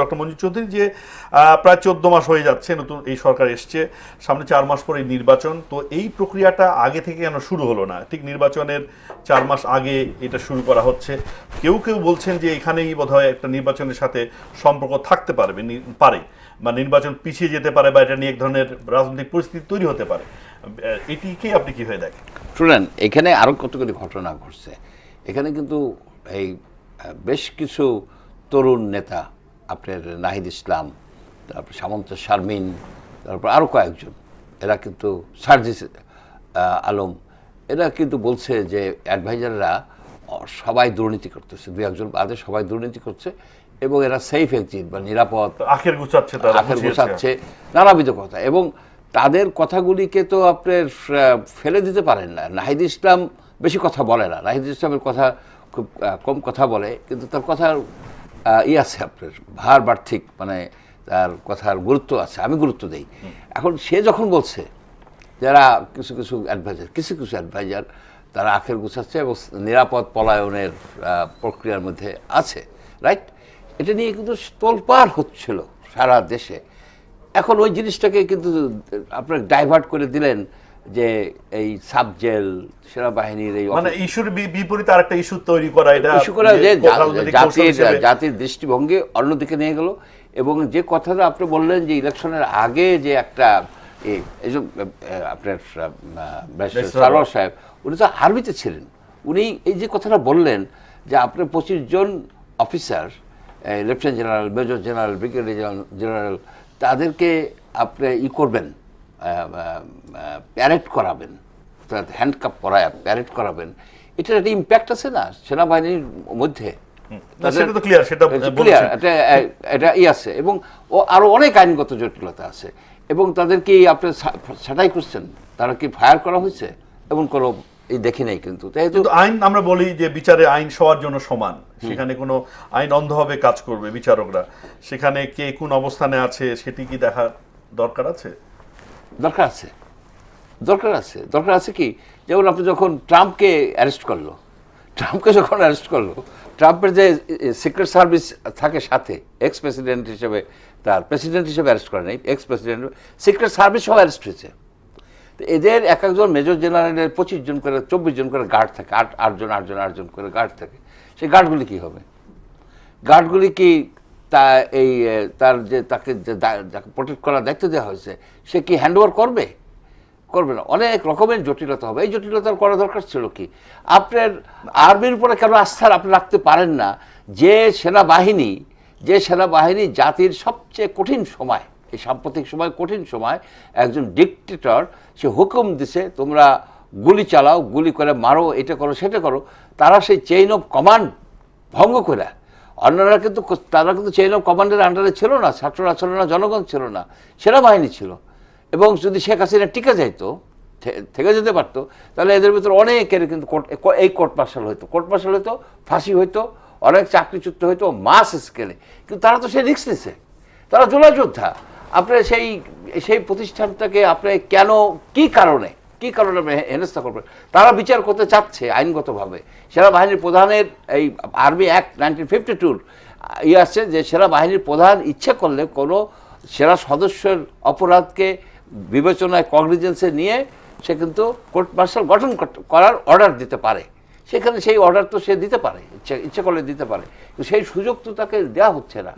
Doctor Manju Chowdhury যে প্রায় চোদ্দ মাস হয়ে যাচ্ছে নতুন এই সরকার এসছে, সামনে চার মাস পরে নির্বাচন, তো এই প্রক্রিয়াটা আগে থেকে কেন শুরু হলো না? ঠিক নির্বাচনের চার মাস আগে এটা শুরু করা হচ্ছে। কেউ কেউ বলছেন যে এখানেই বোধহয় একটা নির্বাচনের সাথে সম্পর্ক থাকতে পারবে পারে বা নির্বাচন পিছিয়ে যেতে পারে বা এটা নিয়ে এক ধরনের রাজনৈতিক পরিস্থিতি তৈরি হতে পারে। এটিকে আপনি কীভাবে দেখেন? শুনেন, এখানে আরও কতগুলি ঘটনা ঘটছে। এখানে কিন্তু এই বেশ কিছু তরুণ নেতা আপনার নাহিদ ইসলাম তারপর সামন্ত শারমিন তারপর আরও কয়েকজন। এরা কিন্তু সার্জিস আলম এরা কিন্তু বলছে যে অ্যাডভাইজাররা সবাই দুর্নীতি করতেছে দু একজন বাদে সবাই দুর্নীতি করছে এবং এরা সেফ এক্সিট বা নিরাপদ আখের গুছাচ্ছে আখের। গোছাচ্ছে নানাবিধ কথা। এবং তাদের কথাগুলিকে তো আপনার আহ, ফেলে দিতে পারেন না। নাহিদ ইসলাম বেশি কথা বলে না। নাহিদ ইসলামের কথা খুব কম কথা বলে কিন্তু তার কথার আহ, ই আছে আপনার ভার বার্থিক মানে তার কথার গুরুত্ব আছে, আমি গুরুত্ব দেই। এখন সে যখন বলছে, যারা কিছু কিছু অ্যাডভাইজার কিছু কিছু অ্যাডভাইজার তারা আখের গুছাচ্ছে এবং নিরাপদ পলায়নের প্রক্রিয়ার মধ্যে আছে রাইট এটা নিয়ে কিন্তু তোলপাড় হচ্ছিল সারা দেশে। এখন ওই জিনিসটাকে কিন্তু আপনার ডাইভার্ট করে দিলেন যে এই সাবজেল সেনাবাহিনীর এই মানে ইস্যুর বিপরীতে আরেকটা ইস্যু তৈরি করা এটা ইস্যু করা যে জাতির জাতির দৃষ্টিভঙ্গি অন্যদিকে নিয়ে গেল। এবং যে কথাটা আপনি বললেন যে ইলেকশনের আগে যে একটা এই যে, আপনার সারোয়ার সাহেব উনি তো আরবিতে ছিলেন। উনি এই যে কথাটা বললেন যে আপনার পঁচিশ জন officer lieutenant general major general brigadier general তাদেরকে আপনি ই করবেন। প্যারেড করাবেন। হ্যান্ডকাপ করায় প্যারেড করাবেন। এটার একটা ইম্প্যাক্ট আছে না সেনাবাহিনীর মধ্যে? সেটা তো ক্লিয়ার সেটা ক্লিয়ার এটা এটা ই আছে। এবং ও আরও অনেক আইনগত জটিলতা আছে। এবং তাদেরকে আপনি সা- ছাঁটাই করছেন। তারা কি ফায়ার করা হয়েছে? এমন কোনো এই দেখি নাই কিন্তু। কিন্তু আইন আমরা বলি যে বিচারে আইন সবার জন্য সমান। সেখানে কোনো আইন অন্ধভাবে কাজ করবে বিচারকরা। সেখানে কে কোন অবস্থানে আছে সেটি কি দেখা দরকার আছে? দরকার আছে। দরকার আছে। দরকার আছে কি? যেমন আপনি যখন ট্রাম্পকে অ্যারেস্ট করল, ট্রাম্পকে যখন অ্যারেস্ট করল, ট্রাম্পের যে সিক্রেট সার্ভিস থাকে সাথে এক্স প্রেসিডেন্ট হিসেবে তার প্রেসিডেন্ট হিসেবে অ্যারেস্ট করে নাই এক্স প্রেসিডেন্ট সিক্রেট সার্ভিস সব অ্যারেস্ট হয়েছে। তো এদের এক একজন মেজর জেনারেলের পঁচিশ জন করে, চব্বিশ জন করে গার্ড থাকে, আট, আটজন আটজন আটজন করে গার্ড থাকে। সেই গার্ডগুলি কি হবে? গার্ডগুলি কি তা এই তার যে তাকে যাকে প্রোটেক্ট করার দায়িত্ব দেওয়া হয়েছে, সে কি হ্যান্ড করবে? করবে না। অনেক রকমের জটিলতা হবে। এই জটিলতার করা দরকার ছিল কি? আপনার আর্মির উপরে কেন আস্থা আপনি রাখতে পারেন না? যে সেনাবাহিনী যে সেনাবাহিনী জাতির সবচেয়ে কঠিন সময়, এই সাম্প্রতিক সময়, কঠিন সময়, একজন ডিকটেটর সে হুকুম দিছে, তোমরা গুলি চালাও, গুলি করে মারো, এটা করো, সেটা করো, তারা সেই চেইন অফ কমান্ড ভঙ্গ করে অন্যরা কিন্তু তারা কিন্তু চেইন অফ কমান্ডের আন্ডারে ছিল না, ছাত্ররা ছিল না, জনগণ ছিল না সেনাবাহিনী ছিল। এবং যদি শেখ হাসিনা টিকে যাইতো থেকে যেতে পারতো, তাহলে এদের ভিতরে অনেকের কিন্তু এই কোর্ট মার্শাল হইতো। কোর্ট মার্শাল হইতো, ফাঁসি হইতো, অনেক চাকরিচ্যুত হইতো, মাস স্কেলে। কিন্তু তারা তো সেই রিক্স নিছে। তারা জোলা যোদ্ধা। আপনার সেই সেই প্রতিষ্ঠানটাকে আপনি কেন, কি কারণে কি কারণে হেনস্থা করবেন তারা বিচার করতে চাচ্ছে আইনগতভাবে। সেনাবাহিনীর প্রধানের এই আর্মি অ্যাক্ট নাইনটিন ফিফটি টুর ইয়ে আসছে যে সেনাবাহিনীর প্রধান ইচ্ছে করলে কোনো সেনা সদস্যের অপরাধকে বিবেচনায় কগনিজেন্সে নিয়ে সে কিন্তু কোর্ট মার্শাল গঠন করার অর্ডার দিতে পারে। সেখানে সেই অর্ডার তো সে দিতে পারে, ইচ্ছে ইচ্ছে করলে দিতে পারে। সেই সুযোগ তো তাকে দেওয়া হচ্ছে না।